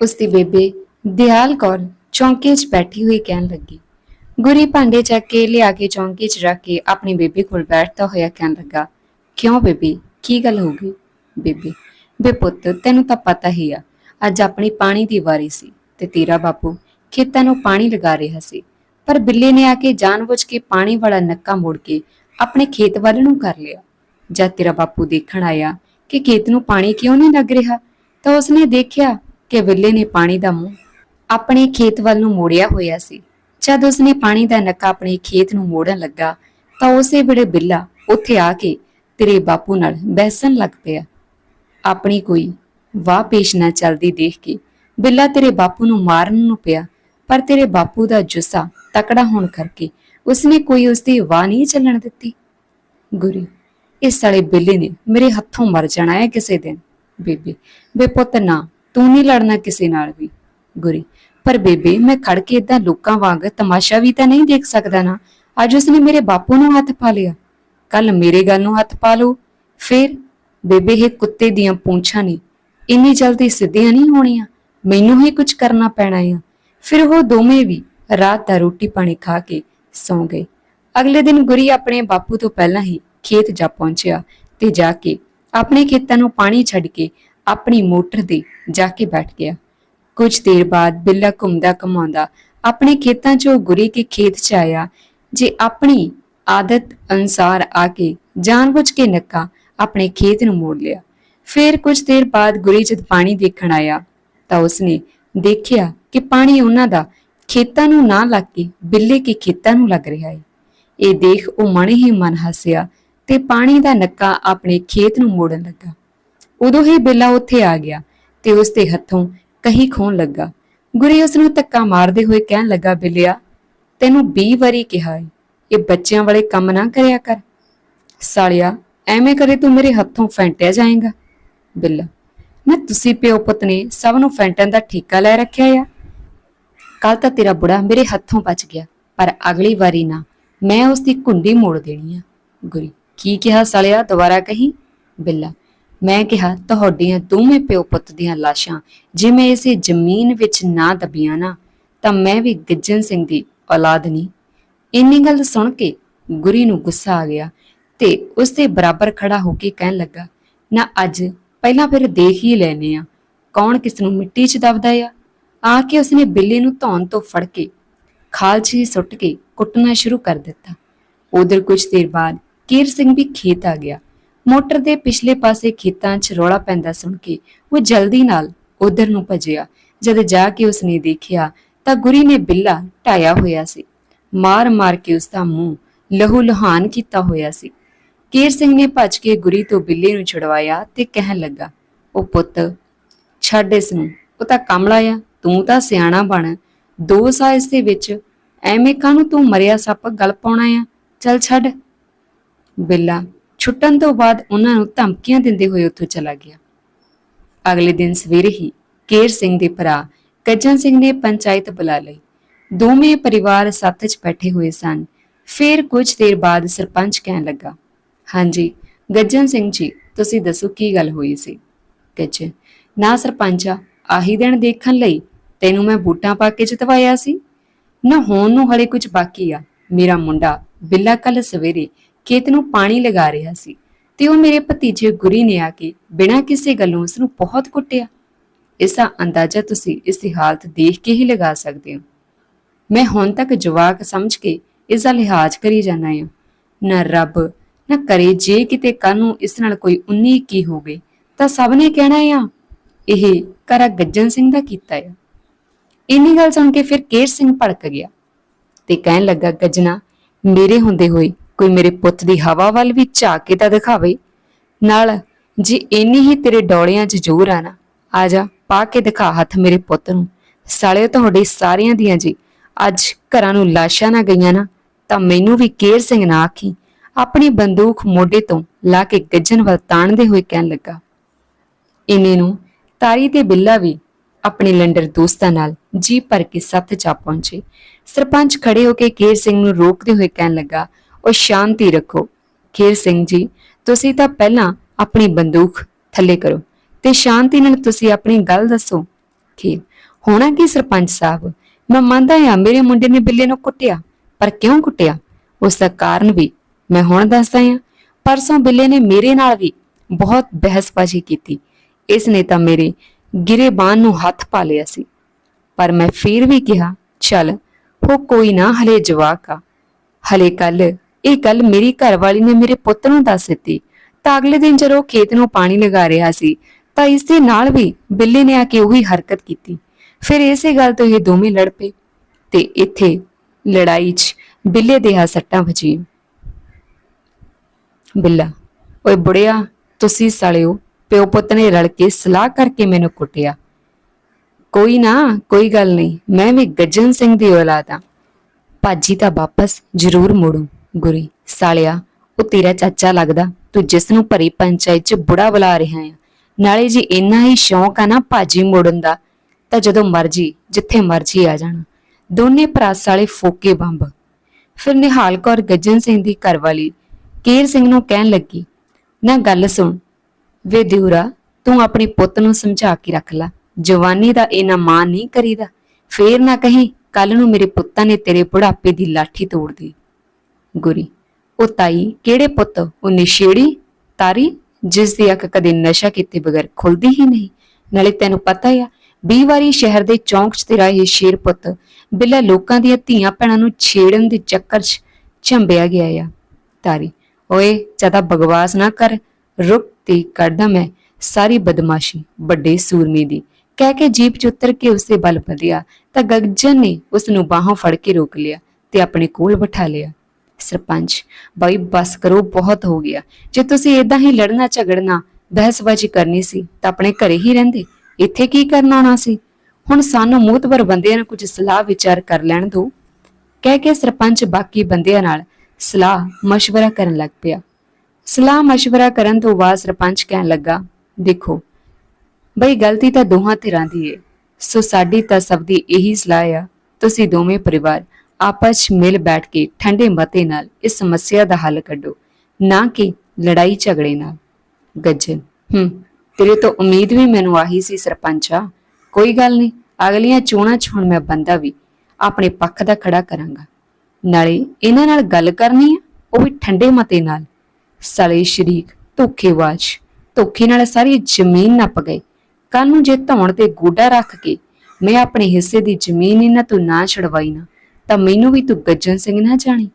ਉਸ ਦੀ ਬੇਬੇ ਦਿਆਲ ਕੌਰ ਚੌਂਕੇ 'ਚ ਬੈਠੀ ਹੋਈ ਕਹਿਣ ਲੱਗੀ। ਗੁਰੀ ਭਾਂਡੇ ਚੱਕ ਕੇ ਲਿਆ ਕੇ ਚੌਂਕੇ 'ਚ ਰੱਖ ਕੇ ਆਪਣੀ ਬੇਬੇ ਕੋਲ ਬੈਠਦਾ ਹੋਇਆ ਕਹਿਣ ਲੱਗਾ, ਕਿਉਂ ਬੇਬੀ, ਕੀ ਗੱਲ ਹੋ ਗਈ? ਬੇਬੀ, ਬੇ ਪੁੱਤ, ਤੈਨੂੰ ਤਾਂ ਪਤਾ ਹੀ ਆ, ਅੱਜ ਆਪਣੀ ਪਾਣੀ ਦੀ ਵਾਰੀ ਸੀ ਤੇ ਤੇਰਾ ਬਾਪੂ ਖੇਤਾਂ ਨੂੰ ਪਾਣੀ ਲਗਾ ਰਿਹਾ ਸੀ। ਪਰ ਬਿੱਲੇ ਨੇ ਆ ਕੇ ਜਾਣਬੁੱਝ ਕੇ ਪਾਣੀ ਵਾਲਾ ਨੱਕਾ ਮੋੜ ਕੇ ਆਪਣੇ ਖੇਤ ਵੱਲ ਨੂੰ ਕਰ ਲਿਆ। ਜਦ ਤੇਰਾ ਬਾਪੂ ਦੇਖਣ ਆਇਆ ਕਿ ਖੇਤ ਨੂੰ ਪਾਣੀ ਕਿਉਂ ਨਹੀਂ ਲੱਗ ਰਿਹਾ, ਤਾਂ ਉਸਨੇ ਦੇਖਿਆ ਕਿ ਬਿੱਲੇ ਨੇ ਪਾਣੀ ਦਾ ਮੂੰਹ ਆਪਣੇ ਖੇਤ ਵੱਲ ਨੂੰ ਮੋੜਿਆ ਹੋਇਆ ਸੀ। ਜਦ ਉਸਨੇ ਪਾਣੀ ਦਾ ਨੱਕਾ ਆਪਣੇ ਖੇਤ ਨੂੰ ਮੋੜਨ ਲੱਗਾ, ਤਾਂ ਉਸੇ ਵੇਲੇ ਬਿੱਲਾ ਉੱਥੇ ਆ ਕੇ ਤੇਰੇ ਬਾਪੂ ਨਾਲ ਬਹਿਸਣ ਲੱਗ ਪਿਆ। ਆਪਣੀ ਕੋਈ ਵਾਹ ਪੇਸ਼ ਨਾ ਚੱਲਦੀ ਦੇਖ ਕੇ ਬਿੱਲਾ ਤੇਰੇ ਬਾਪੂ ਨੂੰ ਮਾਰਨ ਨੂੰ ਪਿਆ। ਪਰ ਤੇਰੇ ਬਾਪੂ ਦਾ ਜੁੱਸਾ ਤਕੜਾ ਹੋਣ ਕਰਕੇ ਉਸਨੇ ਕੋਈ ਉਸਦੀ ਵਾਹ ਨਹੀਂ ਚੱਲਣ ਦਿੱਤੀ। ਗੁਰੀ, ਇਸ ਸਾਲੇ ਬਿੱਲੇ ਨੇ ਮੇਰੇ ਹੱਥੋਂ ਮਰ ਜਾਣਾ ਹੈ ਕਿਸੇ ਦਿਨ। ਬੇਬੇ, ਬੇ ਨਾ, ਤੂੰ ਨਹੀਂ ਲੜਨਾ ਕਿਸੇ ਨਾਲ ਵੀ। ਗੁਰੀ, ਪਰ ਬੇਬੇ, ਮੈਂ ਖੜ ਕੇ ਇਦਾਂ ਲੋਕਾਂ ਵਾਂਗ ਤਮਾਸ਼ਾ ਵੀ ਤਾਂ ਨਹੀਂ ਦੇਖ ਸਕਦਾ ਨਾ। ਅੱਜ ਉਸਨੇ ਮੇਰੇ ਬਾਪੂ ਨੂੰ ਹੱਥ ਪਾ ਲਿਆ। ਕੱਲ ਮੇਰੇ ਗੱਲ ਨੂੰ ਹੱਥ ਪਾ ਲਓ। ਫਿਰ ਬੇਬੇ, ਇਹ ਕੁੱਤੇ ਦੀਆਂ ਪੂੰਛਾਂ ਨੇ ਇੰਨੀ ਜਲਦੀ ਸਿੱਧੀਆਂ ਨਹੀਂ ਹੋਣੀਆਂ। ਮੈਨੂੰ ਹੀ ਕੁਝ ਕਰਨਾ ਪੈਣਾ ਆ। ਫਿਰ ਉਹ ਦੋਵੇਂ ਵੀ ਰਾਤ ਦਾ ਰੋਟੀ ਪਾਣੀ ਖਾ ਕੇ ਸੌਂ ਗਏ। ਅਗਲੇ ਦਿਨ ਗੁਰੀ ਆਪਣੇ ਬਾਪੂ ਤੋਂ ਪਹਿਲਾਂ ਹੀ ਖੇਤ ਜਾ ਪਹੁੰਚਿਆ ਤੇ ਜਾ ਕੇ ਆਪਣੇ ਖੇਤਾਂ ਨੂੰ ਪਾਣੀ ਛੱਡ ਕੇ ਆਪਣੀ ਮੋਟਰ ਦੇ ਜਾ ਕੇ ਬੈਠ ਗਿਆ। ਕੁਝ ਦੇਰ ਬਾਅਦ ਬਿੱਲਾ ਘੁੰਮਦਾ ਘਮਾਉਂਦਾ ਆਪਣੇ ਖੇਤਾਂ 'ਚੋਂ ਗੁਰੀ ਕੇ ਖੇਤ 'ਚ ਆਇਆ, ਜੇ ਆਪਣੀ ਆਦਤ ਅਨਸਾਰ ਆ ਕੇ ਜਾਣਬੁੱਝ ਕੇ ਨੱਕਾ ਆਪਣੇ ਖੇਤ ਨੂੰ ਮੋੜ ਲਿਆ। ਫਿਰ ਕੁਝ ਦੇਰ ਬਾਅਦ ਗੁਰੀ ਜਦ ਪਾਣੀ ਦੇਖਣ ਆਇਆ ਤਾਂ ਉਸਨੇ ਦੇਖਿਆ ਕਿ ਪਾਣੀ ਉਹਨਾਂ ਦਾ ਖੇਤਾਂ ਨੂੰ ਨਾ ਲੱਗ ਕੇ, ਬਿੱਲੇ ਕੇ ਖੇਤਾਂ ਨੂੰ ਲੱਗ ਰਿਹਾ ਹੈ ਇਹ ਦੇਖ ਉਹ ਮਨ ਹੀ ਮਨ ਹੱਸਿਆ ਤੇ ਪਾਣੀ ਦਾ ਨੱਕਾ ਆਪਣੇ ਖੇਤ ਨੂੰ ਮੋੜਨ ਲੱਗਾ। ਉਦੋਂ ਹੀ ਬਿੱਲਾ ਉੱਥੇ ਆ ਗਿਆ ਤੇ ਉਸ ਦੇ ਹੱਥੋਂ ਕਹੀ ਖੋਣ ਲੱਗਾ, ਗੁਰੀ, ਉਸ ਨੂੰ ਧੱਕਾ ਮਾਰਦੇ ਹੋਏ ਕਹਿਣ ਲੱਗਾ, ਬਿੱਲਿਆ, ਤੈਨੂੰ 20 ਵਾਰੀ ਕਿਹਾ ਹੈ ਇਹ ਬੱਚਿਆਂ ਵਾਲੇ ਕੰਮ ਨਾ ਕਰਿਆ ਕਰ। ਸਾਲਿਆ, ਐਵੇਂ ਕਰੇ ਤੂੰ ਮੇਰੇ ਹੱਥੋਂ ਫੈਂਟਿਆ ਜਾਏਗਾ? ਬਿੱਲਾ, ਨਾ ਤੁਸੀਂ ਪਿਓ ਪੁੱਤ ਨੇ ਸਭ ਨੂੰ ਫੈਂਟਣ ਦਾ ਠੇਕਾ ਲੈ ਰੱਖਿਆ ਆ। ਕੱਲ ਤਾਂ ਤੇਰਾ ਬੁੜਾ ਮੇਰੇ ਹੱਥੋਂ ਬਚ ਗਿਆ, ਪਰ ਅਗਲੀ ਵਾਰੀ ਨਾ ਮੈਂ ਉਸ ਦੀ ਕੁੰਡੀ ਮੋੜ ਦੇਣੀ ਆ। ਗੁਰੀ, ਕੀ ਕਿਹਾ ਸਾਲਿਆ, ਦੁਬਾਰਾ ਕਹੀ? ਬਿੱਲਾ, ਮੈਂ ਕਿਹਾ, ਤੁਹਾਡੀਆਂ ਦੋਵੇਂ ਪਿਓ ਪੁੱਤ ਦੀਆਂ ਲਾਸ਼ਾਂ ਜਿਵੇਂ ਇਸੇ ਜ਼ਮੀਨ ਵਿੱਚ ਨਾ ਦਬੀਆਂ ਨਾ, ਤਾਂ ਮੈਂ ਵੀ ਗੱਜਨ ਸਿੰਘ ਦੀ ਔਲਾਦ ਨਹੀਂ। ਇੰਨੀ ਗੱਲ ਸੁਣ ਕੇ ਗੁਰੀ ਨੂੰ ਗੁੱਸਾ ਆ ਗਿਆ ਤੇ ਉਸ ਦੇ ਬਰਾਬਰ ਖੜਾ ਹੋ ਕੇ ਕਹਿਣ ਲੱਗਾ, ਨਾ ਅੱਜ, ਪਹਿਲਾਂ ਫਿਰ ਦੇਖ ਹੀ ਲੈਨੇ ਆ, ਕੌਣ ਕਿਸ ਨੂੰ ਮਿੱਟੀ 'ਚ ਦਬਦਾ ਆ? ਆ ਕੇ ਉਸਨੇ ਬਿੱਲੀ ਨੂੰ ਧੌਣ ਤੋਂ ਫੜ ਕੇ ਖਾਲ 'ਚ ਹੀ ਸੁੱਟ ਕੇ ਕੁੱਟਣਾ ਸ਼ੁਰੂ ਕਰ ਦਿੱਤਾ। ਉਧਰ ਕੁਝ ਦੇਰ ਬਾਅਦ ਕੀਰ ਸਿੰਘ ਵੀ ਖੇਤ ਆ ਗਿਆ। ਮੋਟਰ ਦੇ ਪਿਛਲੇ ਪਾਸੇ ਖੇਤਾਂ 'ਚ ਰੌਲਾ ਪੈਂਦਾ ਸੁਣ ਕੇ ਉਹ ਜਲਦੀ ਨਾਲ ਉਧਰ ਨੂੰ ਭੱਜਿਆ। ਜਦ ਜਾ ਕੇ ਉਸਨੇ ਦੇਖਿਆ ਤਾਂ ਗੁਰੀ ਨੇ ਬਿੱਲਾ ਢਾਇਆ ਹੋਇਆ ਸੀ। ਮਾਰ-ਮਾਰ ਕੇ ਉਸ ਦਾ ਮੂੰਹ ਲਹੂ ਲੁਹਾਨ ਕੀਤਾ ਹੋਇਆ ਸੀ। ਕੀਰ ਸਿੰਘ ਨੇ ਭੱਜ ਕੇ ਗੁਰੀ ਤੋਂ ਬਿੱਲੇ ਨੂੰ ਛੁਡਵਾਇਆ ਤੇ ਕਹਿਣ ਲੱਗਾ, ਉਹ ਪੁੱਤ, ਛੱਡ ਇਸ ਨੂੰ। ਉਹ ਤਾਂ ਕਮਲਾ ਆ। ਤੂੰ ਤਾਂ ਸਿਆਣਾ ਬਣ। ਦੋ ਸਾਲ ਦੇ ਵਿੱਚ ਐਵੇਂ ਕਾਹਨੂੰ ਤੂੰ ਮਰਿਆ ਸੱਪ ਗਲ ਪਾਉਣਾ ਆ? ਚੱਲ ਛੱਡ। ਬਿੱਲਾ ਛੁੱਟਣ ਤੋਂ ਬਾਅਦ ਉਹਨਾਂ ਨੂੰ ਧਮਕੀਆਂ ਦਿੰਦੇ ਹੋਏ ਉੱਥੋਂ ਚਲਾ ਗਿਆ। ਅਗਲੇ ਦਿਨ ਸਵੇਰੇ ਹੀ ਕੇਰ ਸਿੰਘ ਦੇ ਭਰਾ ਗੱਜਨ ਸਿੰਘ ਨੇ ਪੰਚਾਇਤ ਬੁਲਾ ਲਈ। ਦੋਵੇਂ ਪਰਿਵਾਰ ਸੱਥ 'ਚ ਬੈਠੇ ਹੋਏ ਸਨ। ਫਿਰ ਕੁਝ ਦੇਰ ਬਾਅਦ ਸਰਪੰਚ ਕਹਿਣ ਲੱਗਾ, ਹਾਂਜੀ, ਗੱਜਨ ਸਿੰਘ ਜੀ, ਤੁਸੀਂ ਦੱਸੋ ਕੀ ਗੱਲ ਹੋਈ ਸੀ? ਗੱਜਨ, ਨਾ ਸਰਪੰਚਾ, ਆਹੀ ਦਿਨ ਦੇਖਣ ਲਈ ਤੈਨੂੰ ਮੈਂ ਬੂਟਾਂ ਪਾ ਕੇ ਜਿਤਵਾਇਆ ਸੀ? ਨਾ ਹੋਣ ਨੂੰ ਹਲੇ ਕੁਝ ਬਾਕੀ ਆ। ਮੇਰਾ ਮੁੰਡਾ ਬਿੱਲਾ ਕੱਲ ਸਵੇਰੇ ਖੇਤ ਨੂੰ ਪਾਣੀ ਲਗਾ ਰਿਹਾ ਸੀ ਤੇ ਉਹ ਮੇਰੇ ਭਤੀਜੇ ਗੁਰੀ ਨੇ ਆ ਕੇ ਬਿਨਾਂ ਕਿਸੇ ਗੱਲੋਂ ਉਸ ਨੂੰ ਬਹੁਤ ਕੁੱਟਿਆ। ਇਸ ਦਾ ਅੰਦਾਜ਼ਾ ਤੁਸੀਂ ਇਸ ਦੀ ਹਾਲਤ ਦੇਖ ਕੇ ਹੀ ਲਗਾ ਸਕਦੇ ਹੋ। ਮੈਂ ਹੁਣ ਤੱਕ ਜਵਾਕ ਸਮਝ ਕੇ ਇਸ ਦਾ ਲਿਹਾਜ਼ ਕਰੀ ਜਾਣਾ ਹਾਂ। ਨਾ ਰੱਬ, ਨਾ ਕਰੇ ਜੇ ਕਿਤੇ ਕੱਲ ਨੂੰ ਇਸ ਨਾਲ ਕੋਈ 19 ਕੀ ਹੋਵੇ, ਤਾਂ ਸਭ ਨੇ ਕਹਿਣਾ ਆ। ਇਹ ਕਰਾ ਗੱਜਨ ਸਿੰਘ ਦਾ ਕੀਤਾ ਆ। ਇੰਨੀ ਗੱਲ ਸੁਣ ਕੇ ਫਿਰ ਕੇਰ ਸਿੰਘ ਭੜਕ ਗਿਆ ਤੇ ਕਹਿਣ ਲੱਗਾ, ਗੱਜਣਾ, ਮੇਰੇ ਹੁੰਦੇ ਹੋਏ ਕੋਈ ਮੇਰੇ ਪੁੱਤ ਦੀ ਹਵਾ ਵੱਲ ਵੀ ਝਾਕ ਕੇ ਤਾਂ ਦਿਖਾਵੇ। ਨਾਲ ਜੇ ਇੰਨੀ ਹੀ ਤੇਰੇ ਡੋਲਿਆਂ 'ਚ ਜ਼ੋਰ ਆ ਨਾ, ਆ ਜਾ, ਪਾ ਕੇ ਦਿਖਾ ਹੱਥ ਮੇਰੇ ਪੁੱਤ ਨੂੰ। ਸਾਲਿਓ ਤੁਹਾਡੇ ਸਾਰਿਆਂ ਦੀਆਂ ਜੀ ਅੱਜ ਘਰਾਂ ਨੂੰ ਲਾਸ਼ਾਂ ਨਾ ਗਈਆਂ ਨਾ, ਤਾਂ ਮੈਨੂੰ ਵੀ ਕੇਰ ਸਿੰਘ ਨਾ ਆਖੀ। ਆਪਣੀ ਬੰਦੂਕ ਮੋਢੇ ਤੋਂ ਲਾ ਕੇ ਗੱਜਣ ਵੱਲ ਤਾਣਦੇ ਹੋਏ ਕਹਿਣ ਲੱਗਾ। ਇਨੇ ਨੂੰ ਤਾਰੀ ਤੇ ਬਿੱਲਾ ਵੀ ਆਪਣੇ ਲੰਡਰ ਦੋਸਤਾਂ ਨਾਲ ਜੀ ਭਰ ਕੇ ਸੱਥ ਜਾ ਪਹੁੰਚੇ। ਸਰਪੰਚ ਖੜੇ ਹੋ ਕੇ ਖੇਰ ਸਿੰਘ ਨੂੰ ਰੋਕਦੇ ਹੋਏ ਕਹਿਣ ਲੱਗਾ ਉਹ ਸ਼ਾਂਤੀ ਰੱਖੋ। ਖੇਰ ਸਿੰਘ ਜੀ, ਤੁਸੀਂ ਤਾਂ ਪਹਿਲਾਂ ਆਪਣੀ ਬੰਦੂਕ ਥੱਲੇ ਕਰੋ ਤੇ ਸ਼ਾਂਤੀ ਨਾਲ ਤੁਸੀਂ ਆਪਣੀ ਗੱਲ ਦੱਸੋ। ਕਿ ਹੋਣਾ ਕੀ ਸਰਪੰਚ ਸਾਹਿਬ? ਮੈਂ ਮੰਨਦਾ ਹਾਂ ਮੇਰੇ ਮੁੰਡੇ ਨੇ ਬਿੱਲੇ ਨੂੰ ਕੁੱਟਿਆ, ਪਰ ਕਿਉਂ ਕੁੱਟਿਆ? ਉਸ ਦਾ ਕਾਰਨ ਵੀ ਮੈਂ ਹੁਣ ਦੱਸਦਾ ਹਾਂ। ਪਰਸੋਂ ਬਿੱਲੇ ਨੇ ਮੇਰੇ ਨਾਲ ਵੀ ਬਹੁਤ ਬਹਿਸਬਾਜ਼ੀ ਕੀਤੀ। ਇਸ ਨੇ ਤਾਂ ਮੇਰੇ ਗਿਰੇਬਾਨ ਨੂੰ ਹੱਥ ਪਾ ਲਿਆ ਸੀ। ਪਰ ਮੈਂ ਫੇਰ ਵੀ ਕਿਹਾ, ਚੱਲ, ਹੋ ਕੋਈ ਨਾ, ਹਲੇ ਜਵਾਕ ਆ। ਹਲੇ ਕੱਲ, ਇਹ ਗੱਲ ਮੇਰੀ ਘਰਵਾਲੀ ਨੇ ਮੇਰੇ ਪੁੱਤ ਨੂੰ ਦੱਸ ਦਿੱਤੀ। ਤਾਂ ਅਗਲੇ ਦਿਨ ਜਦੋਂ ਉਹ ਖੇਤ ਨੂੰ ਪਾਣੀ ਲਗਾ ਰਿਹਾ ਸੀ, ਤਾਂ ਇਸ ਦੇ ਨਾਲ ਵੀ ਬਿੱਲੇ ਨੇ ਆ ਕੇ ਉਹੀ ਹਰਕਤ ਕੀਤੀ। ਫਿਰ ਇਸੇ ਗੱਲ ਤੋਂ ਇਹ ਦੋਵੇਂ ਲੜ ਪਏ ਤੇ ਇੱਥੇ ਲੜਾਈ 'ਚ ਬਿੱਲੇ ਦੇ ਹੱਥ ਸੱਟਾਂ ਵੱਜੀਆਂ। ਬਿੱਲਾ, ਓਏ ਬੁੜਿਆ, ਤੁਸੀਂ ਸਾਲਿਓ, ਪਿਓ ਪੁੱਤ ਨੇ ਰਲ ਕੇ ਸਲਾਹ ਕਰਕੇ ਮੈਨੂੰ ਕੁੱਟਿਆ। ਕੋਈ ਨਾ, ਕੋਈ ਗੱਲ ਨਹੀਂ। ਮੈਂ ਵੀ ਗੱਜਨ ਸਿੰਘ ਦੀ ਔਲਾਦ ਆ। ਭਾਜੀ ਤਾਂ ਵਾਪਸ ਜ਼ਰੂਰ ਮੁੜੂ, ਗੁਰੀ। ਸਾਲਿਆ, ਉਹ ਤੇਰਾ ਚਾਚਾ ਲੱਗਦਾ। ਤੂੰ ਜਿਸ ਨੂੰ ਭਰੀ ਪੰਚਾਇਤ 'ਚ ਬੁੜਾ ਬੁਲਾ ਰਿਹਾ ਆ। ਨਾਲੇ ਜੀ ਇੰਨਾ ਹੀ ਸ਼ੌਂਕ ਆ ਨਾ ਭਾਜੀ ਮੋੜਨ ਦਾ, ਤਾਂ ਜਦੋਂ ਮਰਜ਼ੀ, ਜਿੱਥੇ ਮਰਜ਼ੀ ਆ ਜਾਣਾ। ਦੋਨੇ ਭਰਾ ਸਾਲੇ ਫੋਕੇ ਬੰਬ। ਫਿਰ ਨਿਹਾਲ ਕੌਰ ਗੱਜਨ ਸਿੰਘ ਦੀ ਘਰਵਾਲੀ ਕੇਰ ਸਿੰਘ ਨੂੰ ਕਹਿਣ ਲੱਗੀ, ਨਾ ਗੱਲ ਸੁਣ। ਵੇ ਦਿਉਰਾ, ਤੂੰ ਆਪਣੇ ਪੁੱਤ ਨੂੰ ਸਮਝਾ ਕੇ ਰੱਖ ਲੈ। ਜਵਾਨੀ ਦਾ ਇਹਨਾਂ ਮਾਨ ਨਹੀਂ ਕਰੀਦਾ। ਫੇਰ ਨਾ ਕਹੀਂ ਕੱਲ ਨੂੰ ਮੇਰੇ ਪੁੱਤਾਂ ਨੇ ਤੇਰੇ ਬੁਢਾਪੇ ਦੀ ਲਾਠੀ ਤੋੜ ਦੀ ਗੁਰੀ, ਉਹ ਤਾਈ ਕਿਹੜੇ ਪੁੱਤ? ਉਹ ਨਿਸ਼ੇੜੀ ਤਾਰੀ, ਜਿਸ ਦੀ ਅੱਖ ਕਦੇ ਨਸ਼ਾ ਕੀਤੇ ਬਗੈਰ ਖੁੱਲਦੀ ਹੀ ਨਹੀਂ। ਨਾਲੇ ਤੈਨੂੰ ਪਤਾ ਆ, ਵੀਹ ਵਾਰੀ ਸ਼ਹਿਰ ਦੇ ਚੌਂਕ 'ਚ ਤੇਰਾ ਇਹ ਸ਼ੇਰ ਪੁੱਤ ਬਿੱਲਾ ਲੋਕਾਂ ਦੀਆਂ ਧੀਆਂ ਭੈਣਾਂ ਨੂੰ ਛੇੜਨ ਦੇ ਚੱਕਰ 'ਚ ਝੰਬਿਆ ਗਿਆ ਆ। ਤਾਰੀ, ਓਏ, ਜ਼ਿਆਦਾ ਬਗਵਾਸ ਨਾ ਕਰ। ਰੁਕ ਤੇ ਕੱਢਦਾ ਮੈਂ ਸਾਰੀ ਬਦਮਾਸ਼ੀ ਵੱਡੇ ਸੂਰਮੇ ਦੀ। ਕਹਿ ਕੇ ਜੀਪ 'ਚ ਉਤਰ ਕੇ ਉਸੇ ਬਲ ਵਧਿਆ ਤਾਂ ਗਗਜਨ ਨੇ ਉਸ ਨੂੰ ਬਾਹੋਂ ਫੜ ਕੇ ਰੋਕ ਲਿਆ ਤੇ ਆਪਣੇ ਕੋਲ ਬਿਠਾ ਲਿਆ ਸਰਪੰਚ ਬਾਈ ਬਸ ਕਰੋ ਬਹੁਤ ਹੋ ਗਿਆ ਜੇ ਤੁਸੀਂ ਇਦਾਂ ਹੀ ਲੜਨਾ ਝਗੜਨਾ ਬਹਿਸਬਾਜ਼ੀ ਕਰਨੀ ਸੀ ਤਾਂ ਆਪਣੇ ਘਰੇ ਹੀ ਰਹਿੰਦੇ ਇੱਥੇ ਕੀ ਕਰਨ ਆਉਣਾ ਸੀ ਹੁਣ ਸਾਨੂੰ ਮੂਤਬਰ ਬੰਦਿਆਂ ਨੂੰ ਕੁਝ ਸਲਾਹ ਵਿਚਾਰ ਕਰ ਲੈਣ ਦਿਓ ਕਹਿ ਕੇ ਸਰਪੰਚ ਬਾਕੀ ਬੰਦਿਆਂ ਨਾਲ ਸਲਾਹ مشورہ ਕਰਨ ਲੱਗ ਪਿਆ ਸਲਾਹ مشورہ ਕਰਨ ਤੋਂ ਬਾਅਦ ਸਰਪੰਚ ਕਹਿਣ ਲੱਗਾ ਦੇਖੋ ਬਈ ਗਲਤੀ ਤਾਂ ਦੋਹਾਂ ਧਿਰਾਂ ਦੀ ਏ। ਸੋ ਸਾਡੀ ਤਾਂ ਸਭ ਦੀ ਇਹੀ ਸਲਾਹ ਆ, ਤੁਸੀਂ ਦੋਵੇਂ ਪਰਿਵਾਰ ਆਪਸ 'ਚ ਮਿਲ ਬੈਠ ਕੇ ਠੰਡੇ ਮਤੇ ਨਾਲ ਇਸ ਸਮੱਸਿਆ ਦਾ ਹੱਲ ਕੱਢੋ, ਨਾ ਕਿ ਲੜਾਈ ਝਗੜੇ ਨਾਲ। ਗੱਜਨ ਹੂੰ, ਤੇਰੇ ਤੋਂ ਉਮੀਦ ਵੀ ਮੈਨੂੰ ਆਹੀ ਸੀ ਸਰਪੰਚਾ ਕੋਈ ਗੱਲ ਨਹੀਂ, ਅਗਲੀਆਂ ਚੋਣਾਂ 'ਚ ਹੁਣ ਮੈਂ ਬੰਦਾ ਵੀ ਆਪਣੇ ਪੱਖ ਦਾ ਖੜਾ ਕਰਾਂਗਾ। ਨਾਲੇ ਇਹਨਾਂ ਨਾਲ ਗੱਲ ਕਰਨੀ ਆ, ਉਹ ਵੀ ਠੰਡੇ ਮਤੇ ਨਾਲ। ਸਲੇ ਸ਼ਰੀਕ ਧੋਖੇਵਾਜ਼ ਧੋਖੇ ਨਾਲ ਸਾਰੀ ਜ਼ਮੀਨ ਨੱਪ ਗਏ। ਕੱਲ ਨੂੰ ਜੇ ਧੌਣ ਤੇ ਗੋਡਾ ਰੱਖ ਕੇ ਮੈਂ ਆਪਣੇ ਹਿੱਸੇ ਦੀ ਜ਼ਮੀਨ ਇਹਨਾਂ ਤੋਂ ਨਾ ਛੜਵਾਈ ਨਾ, ਤਾਂ ਮੈਨੂੰ ਵੀ ਤੂੰ ਗੱਜਣ ਸਿੰਘ ਨਾ ਜਾਣੀ।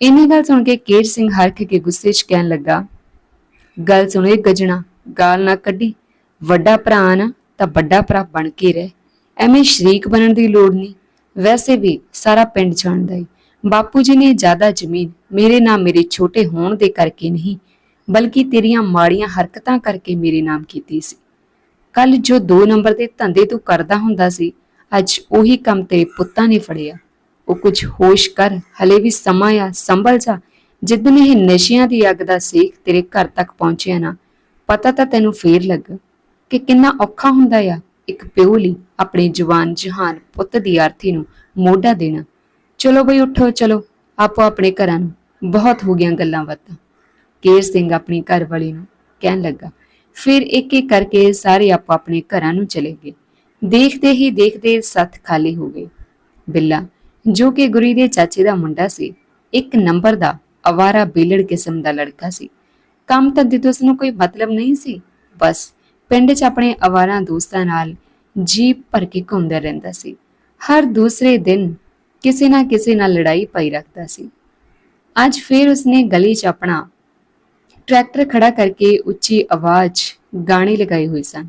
ਇੰਨੀ ਗੱਲ ਸੁਣ ਕੇ ਕੇਰ ਸਿੰਘ ਹਰਖ ਕੇ ਗੁੱਸੇ 'ਚ ਕਹਿਣ ਲੱਗਾ, ਗੱਲ ਸੁਣੇ ਗੱਜਣਾ, ਗਾਲ ਨਾ ਕੱਢੀ, ਵੱਡਾ ਭਰਾ ਨਾ ਤਾਂ ਵੱਡਾ ਭਰਾ ਬਣ ਕੇ ਰਹਿ, ਐਵੇਂ ਸ਼ਰੀਕ ਬਣਨ ਦੀ ਲੋੜ ਨਹੀਂ। ਵੈਸੇ ਵੀ ਸਾਰਾ ਪਿੰਡ ਜਾਣਦਾ ਈ ਬਾਪੂ ਜੀ ਨੇ ਜ਼ਿਆਦਾ ਜ਼ਮੀਨ ਮੇਰੇ ਨਾਮ ਮੇਰੇ ਛੋਟੇ ਹੋਣ ਦੇ ਕਰਕੇ ਨਹੀਂ, ਬਲਕਿ ਤੇਰੀਆਂ ਮਾੜੀਆਂ ਹਰਕਤਾਂ ਕਰਕੇ ਮੇਰੇ ਨਾਮ ਕੀਤੀ ਸੀ। ਕੱਲ ਜੋ 2 ਨੰਬਰ ਦੇ ਧੰਦੇ ਤੂੰ ਕਰਦਾ ਹੁੰਦਾ ਸੀ, ਅੱਜ ਉਹੀ ਕੰਮ ਤੇਰੇ ਪੁੱਤਾਂ ਨੇ ਫੜਿਆ। ਉਹ ਕੁਝ ਹੋਸ਼ ਕਰ, ਹਲੇ ਵੀ ਸਮਾਂ ਆ, ਸੰਭਲ ਜਾ। ਜਿੱਦਨ ਇਹ ਨਸ਼ਿਆਂ ਦੀ ਅੱਗ ਦਾ ਸੇਖ ਤੇਰੇ ਘਰ ਤੱਕ ਪਹੁੰਚਿਆ ਨਾ, ਪਤਾ ਤਾਂ ਤੈਨੂੰ ਫੇਰ ਲੱਗ ਕਿ ਕਿੰਨਾ ਔਖਾ ਹੁੰਦਾ ਆ ਇੱਕ ਪਿਓ ਲਈ ਆਪਣੇ ਜਵਾਨ ਜਹਾਨ ਪੁੱਤ ਦੀ ਆਰਥੀ ਨੂੰ ਮੋਢਾ ਦੇਣਾ। ਚਲੋ ਬਈ ਉੱਠੋ, ਚਲੋ, ਆਪੋ ਆਪਣੇ ਘਰਾਂ ਨੂੰ। ਬਹੁਤ ਹੋ ਗਈਆਂ ਗੱਲਾਂ ਬਾਤਾਂ। ਕੇਰ ਸਿੰਘ ਆਪਣੀ ਘਰ ਵਾਲੀ ਨੂੰ ਕਹਿਣ ਲੱਗਾ ਫਿਰ ਇੱਕ ਇੱਕ ਕਰਕੇ ਸਾਰੇ ਆਪੋ ਆਪਣੇ ਘਰਾਂ ਨੂੰ ਚਲੇ ਗਏ। ਦੇਖਦੇ ਹੀ ਦੇਖਦੇ ਸੱਤ ਖਾਲੀ ਹੋ ਗਏ। ਬਿੱਲਾ, ਜੋ ਕਿ ਗੁਰੀ ਦੇ ਚਾਚੇ ਦਾ ਮੁੰਡਾ ਸੀ, ਇੱਕ ਨੰਬਰ ਦਾ ਅਵਾਰਾ ਬੇਲੜ ਕਿਸਮ ਦਾ ਲੜਕਾ ਸੀ। ਕੰਮ ਧੰਦੇ ਤੋਂ ਉਸਨੂੰ ਕੋਈ ਮਤਲਬ ਨਹੀਂ ਸੀ। ਬਸ ਪਿੰਡ 'ਚ ਆਪਣੇ ਅਵਾਰਾ ਦੋਸਤਾਂ ਨਾਲ ਜੀਪ ਭਰ ਕੇ ਘੁੰਮਦਾ ਰਹਿੰਦਾ ਸੀ। ਹਰ ਦੂਸਰੇ ਦਿਨ ਕਿਸੇ ਨਾ ਕਿਸੇ ਨਾਲ ਲੜਾਈ ਪਾਈ ਰੱਖਦਾ ਸੀ। ਅੱਜ ਫਿਰ ਉਸਨੇ ਗਲੀ 'ਚ ਆਪਣਾ ਟਰੈਕਟਰ ਖੜਾ ਕਰਕੇ ਉੱਚੀ ਆਵਾਜ਼ ਗਾਣੇ ਲਗਾਏ ਹੋਏ ਸਨ।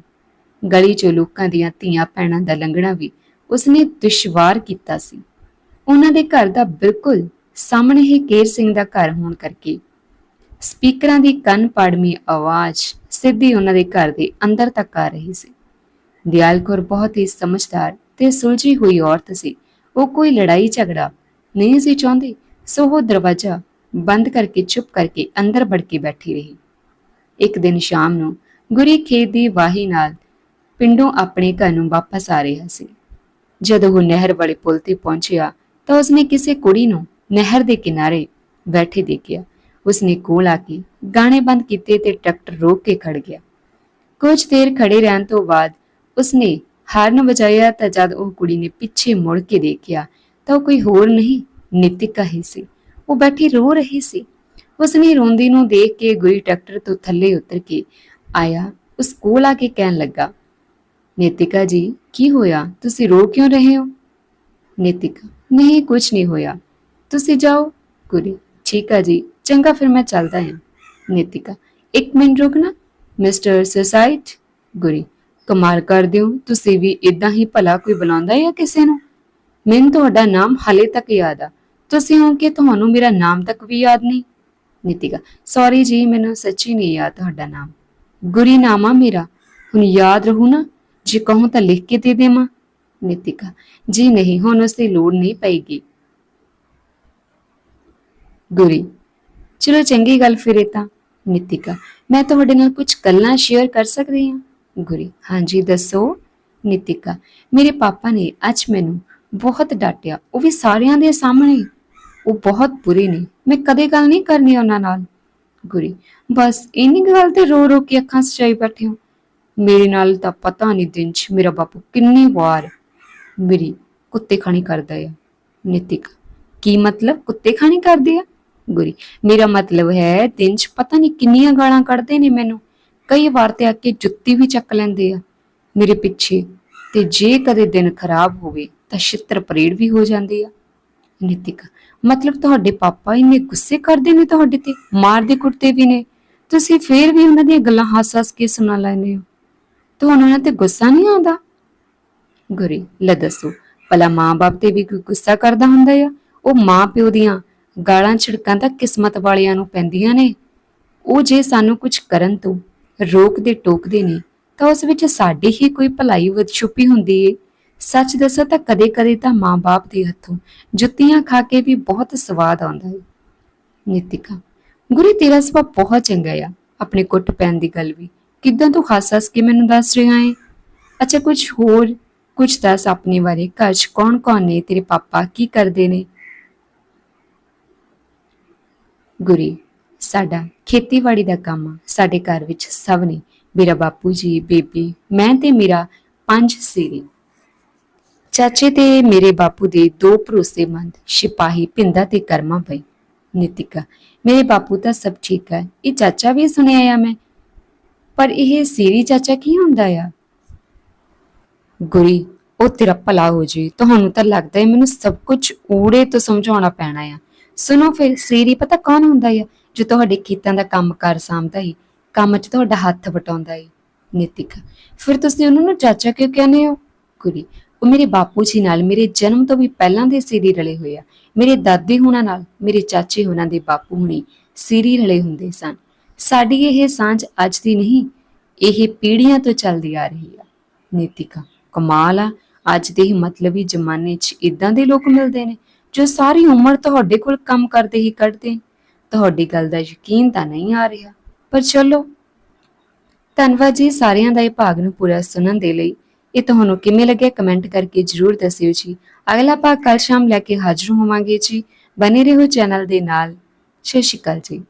ਗਲੀ 'ਚੋਂ ਲੋਕਾਂ ਦੀਆਂ ਧੀਆਂ ਭੈਣਾਂ ਦਾ ਲੰਘਣਾ ਵੀ ਉਸਨੇ ਦੁਸ਼ਵਾਰ ਕੀਤਾ ਸੀ। ਉਹਨਾਂ ਦੇ ਘਰ ਦਾ ਬਿਲਕੁਲ ਸਾਹਮਣੇ ਹੀ ਕੇਰ ਸਿੰਘ ਦਾ ਘਰ ਹੋਣ ਕਰਕੇ ਸਪੀਕਰਾਂ ਦੀ ਕੰਨ ਪਾੜਮੀ ਆਵਾਜ਼ ਸਿੱਧੀ ਉਹਨਾਂ ਦੇ ਘਰ ਦੇ ਅੰਦਰ ਤੱਕ ਆ ਰਹੀ ਸੀ। ਦਿਆਲ ਕੌਰ ਬਹੁਤ ਹੀ ਸਮਝਦਾਰ ਤੇ ਸੁਲਝੀ ਹੋਈ ਔਰਤ ਸੀ। ਉਹ ਕੋਈ ਲੜਾਈ ਝਗੜਾ ਨਹੀਂ ਸੀ ਚਾਹੁੰਦੀ, ਸੋ ਉਹ ਦਰਵਾਜ਼ਾ ਬੰਦ ਕਰਕੇ, ਚੁੱਪ ਕਰਕੇ ਅੰਦਰ ਵੜ ਕੇ ਬੈਠੀ ਰਹੀ। ਇੱਕ ਦਿਨ ਸ਼ਾਮ ਨੂੰ ਗੁਰੀ ਖੇਤ ਦੀ ਵਾਹੀ ਨਾਲ ਪਿੰਡੋਂ ਆਪਣੇ ਘਰ ਨੂੰ ਵਾਪਸ ਆ ਰਿਹਾ ਸੀ। ਜਦੋਂ ਉਹ ਨਹਿਰ ਵਾਲੇ ਪੁਲ ਤੇ ਪਹੁੰਚਿਆ ਤਾਂ ਉਸਨੇ ਕਿਸੇ ਕੁੜੀ ਨੂੰ ਨਹਿਰ ਦੇ ਕਿਨਾਰੇ ਬੈਠੇ ਦੇਖਿਆ। ਉਸਨੇ ਕੋਲ ਆ ਕੇ ਗਾਣੇ ਬੰਦ ਕੀਤੇ ਤੇ ਟਰੈਕਟਰ ਰੋਕ ਕੇ ਖੜ ਗਿਆ। ਕੁਝ ਦੇਰ ਖੜੇ ਰਹਿਣ ਤੋਂ ਬਾਅਦ ਉਸਨੇ ਹਾਰਨ ਵਜਾਇਆ ਤਾਂ ਜਦ ਉਹ ਕੁੜੀ ਨੇ ਪਿੱਛੇ ਮੁੜ ਕੇ ਦੇਖਿਆ ਤਾਂ ਉਹ ਕੋਈ ਹੋਰ ਨਹੀਂ, ਨਿਤਿਕਾ ਹੀ ਸੀ। ਉਹ ਬੈਠੀ ਰੋ ਰਹੀ ਸੀ। ਉਸਨੇ ਰੋਂਦੀ ਨੂੰ ਦੇਖ ਕੇ ਗੁਰੀ ਟਰੈਕਟਰ ਤੋਂ ਥੱਲੇ ਉਤਰ ਕੇ ਆਇਆ ਉਸ ਕੋਲ ਆ ਕੇ ਕਹਿਣ ਲੱਗਾ, ਨੇਤਿਕਾ ਜੀ, ਕੀ ਹੋਇਆ? ਤੁਸੀਂ ਰੋ ਕਿਉਂ ਰਹੇ ਹੋ? ਨਿਤਿਕਾ, ਨਹੀਂ ਕੁਝ ਨਹੀਂ ਹੋਇਆ। ਤੁਸੀਂ ਜਾਓ ਗੁਰੀ। ਠੀਕ ਆ ਜੀ, ਚੰਗਾ, ਫਿਰ ਮੈਂ ਚੱਲਦਾ ਹਾਂ। ਨਿਤਿਕਾ, ਇੱਕ ਮਿੰਟ ਰੁਕਣਾ ਮਿਸਟਰ ਸੁਸਾਈਡ ਗੁਰੀ, ਕਮਾਲ ਕਰਦੇ ਹੋ ਤੁਸੀਂ ਵੀ ਇਦਾਂ ਹੀ ਭਲਾ ਕੋਈ ਬੁਲਾਉਂਦਾ ਹੈ ਕਿਸੇ ਨੂੰ? ਮੈਨੂੰ ਤੁਹਾਡਾ ਨਾਮ ਹਾਲੇ ਤੱਕ ਯਾਦ ਆ। ਤੁਸੀਂ ਹੋ ਕਿ ਤੁਹਾਨੂੰ ਮੇਰਾ ਨਾਮ ਤੱਕ ਵੀ ਯਾਦ ਨਹੀਂ? ਨਿਤਿਕਾ ਸੌਰੀ ਜੀ, ਮੈਨੂੰ ਸੱਚੀ ਨਹੀਂ ਯਾਦ ਤੁਹਾਡਾ ਨਾਮ। ਗੁਰੀ ਨਾਮ ਆ ਮੇਰਾ। ਹੁਣ ਯਾਦ ਰਹੂ ਨਾ, ਜੇ ਕਹੂੰ ਤਾਂ ਲਿਖ ਕੇ ਦੇ ਦੇਵਾਂ। ਨਿਤਿਕਾ, ਜੀ ਨਹੀਂ, ਹੁਣ ਉਸ ਦੀ ਲੋੜ ਨਹੀਂ ਪਏਗੀ। ਗੁਰੀ, ਚਲੋ ਚੰਗੀ ਗੱਲ ਫਿਰ ਤਾਂ। ਨਿਤਿਕਾ, ਮੈਂ ਤੁਹਾਡੇ ਨਾਲ ਕੁਝ ਗੱਲਾਂ ਸ਼ੇਅਰ ਕਰ ਸਕਦੀ ਹਾਂ? ਗੁਰੀ, ਹਾਂਜੀ, ਦੱਸੋ। ਨਿਤਿਕਾ, ਮੇਰੇ ਪਾਪਾ ਨੇ ਅੱਜ ਮੈਨੂੰ ਬਹੁਤ ਡਾਂਟਿਆ। ਉਹ ਵੀ ਸਾਰਿਆਂ ਦੇ ਸਾਹਮਣੇ। ਉਹ ਬਹੁਤ ਬੁਰੇ ਨੇ। ਮੈਂ ਕਦੇ ਗੱਲ ਨਹੀਂ ਕਰਨੀ ਉਹਨਾਂ ਨਾਲ। ਗੁਰੀ, ਬਸ ਇੰਨੀ ਗੱਲ ਤੇ ਰੋ ਰੋ ਕੇ ਅੱਖਾਂ ਸਜਾਈ ਬੈਠੇ ਹੋ। ਮੇਰੇ ਨਾਲ ਤਾਂ ਪਤਾ ਨਹੀਂ ਦਿਨ ਚ ਮੇਰਾ ਬਾਪੂ ਕਿੰਨੀ ਵਾਰ ਮੇਰੀ ਕੁੱਤੇ ਖਾਣੀ ਕਰਦਾ ਆ। ਨਿਤਿਕ, ਕੀ ਮਤਲਬ ਕੁੱਤੇ ਖਾਣੀ ਕਰਦੇ ਆ? ਗੁਰੀ, ਮੇਰਾ ਮਤਲਬ ਹੈ ਦਿਨ ਚ ਪਤਾ ਨਹੀਂ ਕਿੰਨੀਆਂ ਗਾਲਾਂ ਕੱਢਦੇ ਨੇ ਮੈਨੂੰ। ਕਈ ਵਾਰ ਤੇ ਆ ਕੇ ਜੁੱਤੀ ਵੀ ਚੱਕ ਲੈਂਦੇ ਆ। ਮੇਰੇ ਪਿੱਛੇ ਤੇ ਜੇ ਕਦੇ ਦਿਨ ਖਰਾਬ ਹੋਵੇ ਤਾਂ ਛਿੱਤਰ ਪਰੇਡ ਵੀ ਹੋ ਜਾਂਦੀ ਆ। ਨੀਤਿਕਾ। ਮਤਲਬ ਤੁਹਾਡੇ ਪਾਪਾ ਇੰਨੇ ਗੁੱਸੇ ਕਰਦੇ ਨੇ ਤੁਹਾਡੇ ਤੇ, ਮਾਰਦੇ ਕੁੱਟਦੇ ਵੀ ਨੇ। ਤੁਸੀਂ ਫੇਰ ਵੀ ਉਹਨਾਂ ਦੀਆਂ ਗੱਲਾਂ ਹੱਸ-ਹੱਸ ਕੇ ਸੁਣਾ ਲੈਂਦੇ ਹੋ। ਤੁਹਾਨੂੰ ਉਹਨਾਂ ਤੇ ਗੁੱਸਾ ਨਹੀਂ ਆਉਂਦਾ? ਗੁਰੀ, ਲੈ ਦੱਸੋ, ਭਲਾ ਮਾਂ-ਬਾਪ ਤੇ ਵੀ ਕੋਈ ਗੁੱਸਾ ਕਰਦਾ ਹੁੰਦਾ ਆ? ਉਹ ਮਾਂ ਪਿਓ ਦੀਆਂ ਗਾਲਾਂ ਛਿੜਕਾਂ ਤਾਂ ਕਿਸਮਤ ਵਾਲਿਆਂ ਨੂੰ ਪੈਂਦੀਆਂ ਨੇ। ਉਹ ਜੇ ਸਾਨੂੰ ਕੁਝ ਕਰਨ ਤੋਂ ਰੋਕਦੇ ਟੋਕਦੇ ਨੇ, ਤਾਂ ਉਸ ਵਿੱਚ ਸਾਡੀ ਹੀ ਕੋਈ ਭਲਾਈ ਛੁਪੀ ਹੁੰਦੀ ਏ। ਸੱਚ ਦੱਸਾਂ ਤਾਂ ਕਦੇ-ਕਦੇ ਤਾਂ ਮਾਂ-ਬਾਪ ਦੇ ਹੱਥੋਂ ਜੁੱਤੀਆਂ ਖਾ ਕੇ ਵੀ ਬਹੁਤ ਸਵਾਦ ਆਉਂਦਾ ਏ ਨਿਤਿਕਾ, ਗੁਰੀ ਤੇਰਾ ਸੁਭਾਅ ਬਹੁਤ ਚੰਗਾ ਆ। ਆਪਣੇ ਕੁੱਟ ਪੈਣ ਦੀ ਗੱਲ ਵੀ। ਕਿਦਾਂ ਤੂੰ ਹੱਸ-ਹੱਸ ਕੇ ਮੈਨੂੰ ਦੱਸ ਰਿਹਾ ਹੈ ਅੱਛਾ, ਕੁਝ ਹੋਰ, ਕੁਝ ਦੱਸ ਆਪਣੇ ਬਾਰੇ। ਘਰ 'ਚ ਕੌਣ-ਕੌਣ ਨੇ? ਤੇਰੇ ਪਾਪਾ ਕੀ ਕਰਦੇ ਨੇ? ਗੁਰੀ, ਸਾਡਾ ਖੇਤੀਬਾੜੀ ਦਾ ਕੰਮ ਆ। ਸਾਡੇ ਘਰ ਵਿੱਚ ਸਭ ਨੇ। ਮੇਰਾ ਬਾਪੂ ਜੀ, ਬੇਬੀ, ਮੈਂ ਤੇ ਮੇਰਾ ਪੰਜ ਸਿਰੀ ਚਾਚੇ ਤੇ ਮੇਰੇ ਬਾਪੂ ਦੇ ਦੋ ਭਰੋਸੇਮੰਦ ਸਿਪਾਹੀ ਪਿੰਦਾ ਤੇ ਕਰਮਾ ਪਈ। ਨਿਤਿਕਾ, ਮੇਰੇ ਬਾਪੂ ਤਾਂ ਸਭ ਠੀਕ ਹੈ, ਇਹ ਚਾਚਾ ਵੀ ਸੁਣਿਆ ਆ ਮੈਂ। ਪਰ ਇਹ ਸੀਰੀ ਚਾਚਾ ਕੀ ਹੁੰਦਾ ਆ? ਗੁਰੀ, ਉਹ ਤੇਰਾ ਭਲਾ ਹੋ ਜੀ, ਤੁਹਾਨੂੰ ਤਾਂ ਲੱਗਦਾ ਹੈ ਮੈਨੂੰ ਸਭ ਕੁਝ ਊੜੇ ਤੋਂ ਸਮਝਾਉਣਾ ਪੈਣਾ ਆ। ਸੁਣੋ ਫਿਰ, ਸੀਰੀ ਪਤਾ ਕੌਣ ਹੁੰਦਾ ਆ? ਜੋ ਤੁਹਾਡੇ ਖੇਤਾਂ ਦਾ ਕੰਮ ਕਰ ਸਾਂਭਦਾ ਹੈ ਕੰਮ 'ਚ ਤੁਹਾਡਾ ਹੱਥ ਵਟਾਉਂਦਾ ਹੈ ਨਿਤਿਕਾ, ਫਿਰ ਤੁਸੀਂ ਉਹਨਾਂ ਨੂੰ ਚਾਚਾ ਕਿਉਂ ਕਹਿੰਦੇ ਹੋ? ਗੁਰੀ ਉਹ ਮੇਰੇ ਬਾਪੂ ਜੀ ਨਾਲ, ਮੇਰੇ ਜਨਮ ਤੋਂ ਵੀ ਪਹਿਲਾਂ ਦੇ ਸੀਰੀ ਰਲੇ ਹੋਏ ਆ। ਮੇਰੇ ਦਾਦੇ ਹੁਣਾਂ ਨਾਲ, ਮੇਰੇ ਚਾਚੇ ਹੁਣਾਂ ਦੇ ਬਾਪੂ ਹੁਣੀ ਸੀਰੀ ਰਲੇ ਹੁੰਦੇ ਸਨ। ਸਾਡੀ ਇਹ ਸਾਂਝ ਅੱਜ ਦੀ ਨਹੀਂ, ਇਹ ਪੀੜ੍ਹੀਆਂ ਤੋਂ ਚੱਲਦੀ ਆ ਰਹੀ ਆ। ਨੀਤਿਕਾ, ਕਮਾਲ ਆ। ਅੱਜ ਦੇ ਹੀ ਮਤਲਬੀ ਜ਼ਮਾਨੇ 'ਚ ਇਦਾਂ ਦੇ ਲੋਕ ਮਿਲਦੇ ਨੇ, ਜੋ ਸਾਰੀ ਉਮਰ ਤੁਹਾਡੇ ਕੋਲ ਕੰਮ ਕਰਦੇ ਹੀ ਕੱਢਦੇ ਤੁਹਾਡੀ ਗੱਲ ਦਾ ਯਕੀਨ ਤਾਂ ਨਹੀਂ ਆ ਰਿਹਾ। ਪਰ ਚਲੋ, ਧੰਨਵਾਦ ਜੀ ਸਾਰਿਆਂ ਦਾ ਇਹ ਭਾਗ ਨੂੰ ਪੂਰਾ ਸੁਣਨ ਦੇ ਲਈ। ਇਹ ਤੁਹਾਨੂੰ ਕਿਵੇਂ ਲੱਗਿਆ? ਕਮੈਂਟ ਕਰਕੇ ਜਰੂਰ ਦੱਸਿਓ ਜੀ। ਅਗਲਾ ਭਾਗ ਕੱਲ ਸ਼ਾਮ ਲੈ ਕੇ ਹਾਜ਼ਰ ਹੋਵਾਂਗੇ ਜੀ। ਬਨੇ ਰਹੋ ਚੈਨਲ ਦੇ ਨਾਲ। ਸਤਿ ਸ਼੍ਰੀ ਅਕਾਲ ਜੀ।